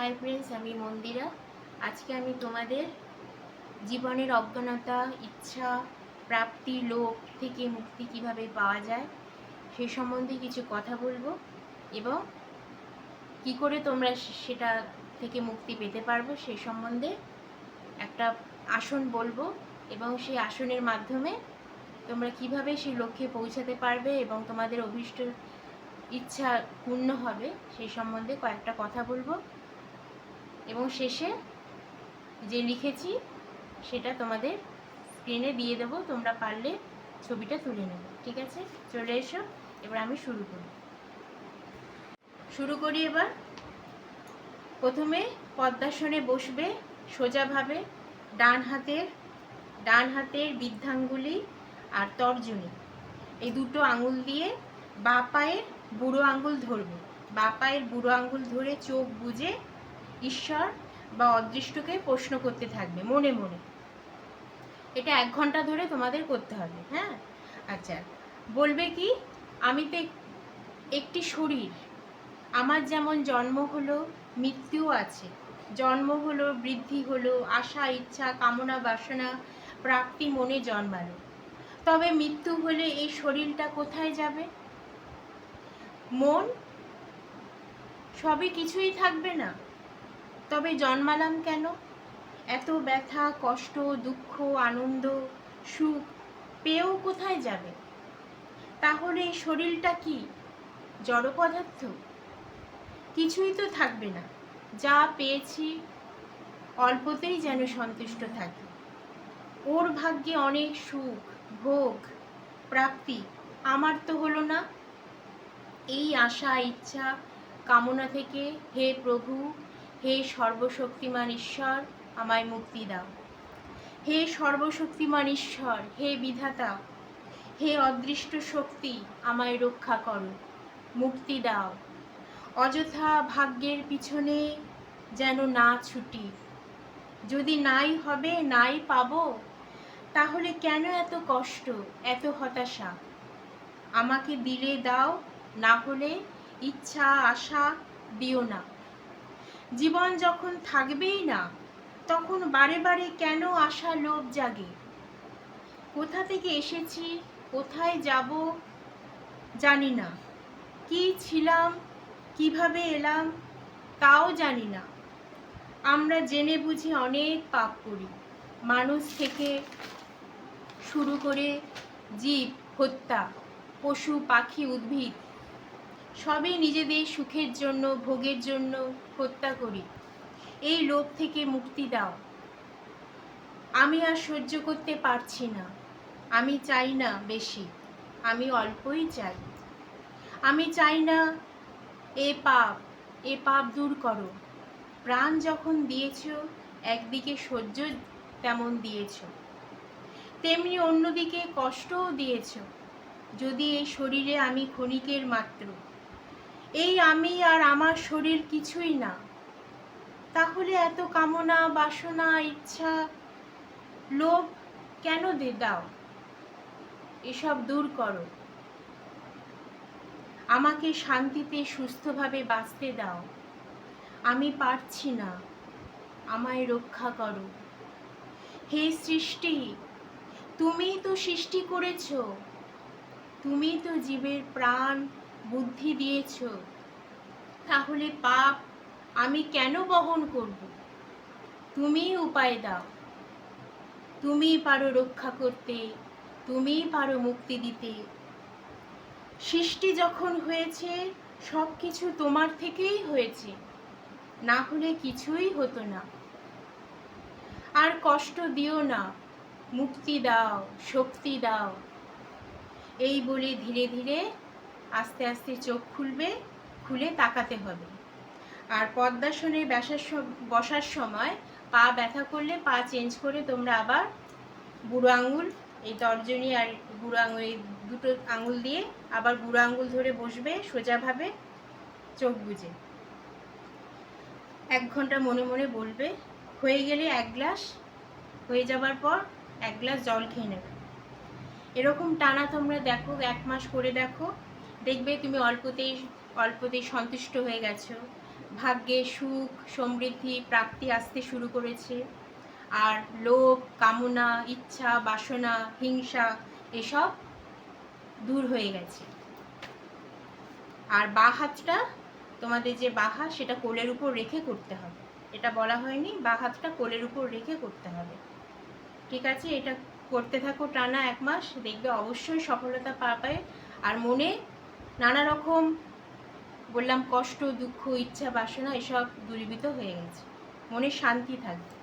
Hi friends, আমি মন্দিরা। আজকে আমি তোমাদের জীবনের অজ্ঞানতা, ইচ্ছা, প্রাপ্তি, লোভ থেকে মুক্তি কীভাবে পাওয়া যায় সে সম্বন্ধে কিছু কথা বলব এবং কি করে তোমরা সে- সেটা থেকে মুক্তি পেতে পারব সেই সম্বন্ধে একটা আসন বলব এবং সেই আসনের মাধ্যমে তোমরা কীভাবে সেই লক্ষ্যে পৌঁছাতে পারবে এবং তোমাদের অভীষ্ট ইচ্ছা পূর্ণ হবে সেই সম্বন্ধে কয়েকটা কথা বলব। এবং শেষে যে লিখেছি, সেটা তোমাদের স্ক্রিনে দিয়ে দেবো। তোমরা পারলে ছবিটা তুলে নেবে। ঠিক আছে? চলে এসো। এবার আমি শুরু করি। শুরু করি এবার। প্রথমে পদ্মাসনে বসবে সোজাভাবে ডান হাতের ডান হাতের বৃদ্ধাঙ্গুলি আর তর্জনী। এই দুটো আঙুল দিয়ে বা পায়ের বুড়ো আঙুল ধরবে। বা পায়ের বুড়ো আঙুল ধরে চোখ বুজে ঈশ্বর বা অদৃষ্টকে প্রশ্ন করতে থাকবে, মনে মনে। এটা এক ঘণ্টা ধরে তোমাদের করতে হবে হ্যাঁ? আচ্ছা বলবে কি, আমি তো একটি শরীর, আমার যেমন জন্ম হলো মৃত্যু আছে। জন্ম হলো, বৃদ্ধি হলো, আশা, ইচ্ছা, কামনা, বাসনা, প্রাপ্তি, মনে জন্মালো। তবে মৃত্যু হলে এই শরীরটা কোথায় যাবে? মন? সবই কিছুই থাকবে না। তবে জন্মালাম কেন? এত ব্যথা, কষ্ট, দুঃখ, আনন্দ, সুখ পেয়েও কোথায় যাবে? তাহলে শরীরটা কি? জড় পদার্থ? কিছুই তো থাকবে না। যা পেয়েছি, অল্পতেই যেন সন্তুষ্ট থাকি। ওর ভাগ্যে অনেক সুখ, ভোগ, প্রাপ্তি আমার তো হলো না। এই আশা, ইচ্ছা, কামনা থেকে হে প্রভু হে সর্বশক্তিমান ঈশ্বর, আমায় মুক্তি দাও। হে সর্বশক্তিমান ঈশ্বর, হে বিধাতা, হে অদৃষ্ট শক্তি, আমায় রক্ষা করো, মুক্তি দাও। অযথা ভাগ্যের পিছনে যেন না ছুটি। যদি নাই হবে, নাই পাবো, তাহলে কেন এত কষ্ট, এত হতাশা? আমাকে দিলে দাও, না হলে ইচ্ছা, আশা দিও না। জীবন যখন থাকবেই না, তখন বারে বারে কেন আসা লোভ জাগে? কোথা থেকে এসেছি? কোথায় যাব? জানি না। কি ছিলাম? কীভাবে এলাম? তাও জানি না। আমরা জেনে বুঝে অনেক পাপ করি। মানুষ থেকে শুরু করে জীব, হত্যা, পশু, পাখি, উদ্ভিদ সবই নিজেদের সুখের জন্য, ভোগের জন্য হত্যা করি। এই লোভ থেকে মুক্তি দাও। আমি আর সহ্য করতে পারছি না। আমি চাই না বেশি। আমি অল্পই চাই। আমি চাই না, এ পাপ এ পাপ দূর করো। প্রাণ যখন দিয়েছ, একদিকে সহ্য তেমন দিয়েছ। তেমনি অন্যদিকে কষ্টও দিয়েছ। যদি এই শরীরে আমি ক্ষণিকের মাত্র এই আমি আর আমার শরীর কিছুই না। তাহলে এত কামনা, বাসনা, ইচ্ছা, লোভ কেন দে দাও? এসব দূর করো। আমাকে শান্তিতে, সুস্থভাবে বাঁচতে দাও। আমি পারছি না। আমায় রক্ষা করো। হে সৃষ্টি, তুমিই তো সৃষ্টি করেছ। তুমি তো জীবের প্রাণ বুদ্ধি দিয়েছ। তাহলে পাপ আমি কেন বহন করব? তুমিই উপায় দাও। তুমিই পারো রক্ষা করতে, তুমিই পারো মুক্তি দিতে। সৃষ্টি যখন হয়েছে সব কিছু তোমার থেকেই হয়েছে। না হলে কিছুই হতো না। আর কষ্ট দিও না, মুক্তি দাও, শক্তি দাও। এই বলে ধীরে ধীরে আস্তে আস্তে চোখ খুলবে, খুলে তাকাতে হবে। আর পদ্মাসনে ব্যাসার বসার সময় পা ব্যথা করলে পা চেঞ্জ করে তোমরা আবার বুড়ো আঙুল, এই তর্জনী আর বুড়ো আঙুল, এই দুটো আঙুল দিয়ে আবার বুড়ো আঙুল ধরে বসবে সোজাভাবে চোখ বুজে। এক ঘণ্টা মনে মনে বলবে, হয়ে গেলে এক গ্লাস, হয়ে যাবার পর এক গ্লাস জল খেয়ে নেবে। এরকম টানা তোমরা দেখো, এক মাস করে দেখো দেখবে তুমি অল্পতেই অল্পতেই সন্তুষ্ট হয়ে গেছো। ভাগ্যে সুখ, সমৃদ্ধি, প্রাপ্তি আসতে শুরু করেছে। আর লোভ, কামনা, ইচ্ছা, বাসনা, হিংসা এসব দূর হয়ে গেছে। আর বা হাতটা, তোমাদের যে বা হাত, সেটা কোলের উপর রেখে করতে হবে। এটা বলা হয়নি, বা হাতটা কোলের উপর রেখে করতে হবে। ঠিক আছে? এটা করতে থাকো টানা এক মাস, দেখবে অবশ্যই সফলতা পাবে। আর মনে নানা রকম বললাম কষ্ট দুঃখ ইচ্ছা বাসনা এসব দূরীভূত হয়ে গেছে। মনে শান্তি থাকবে।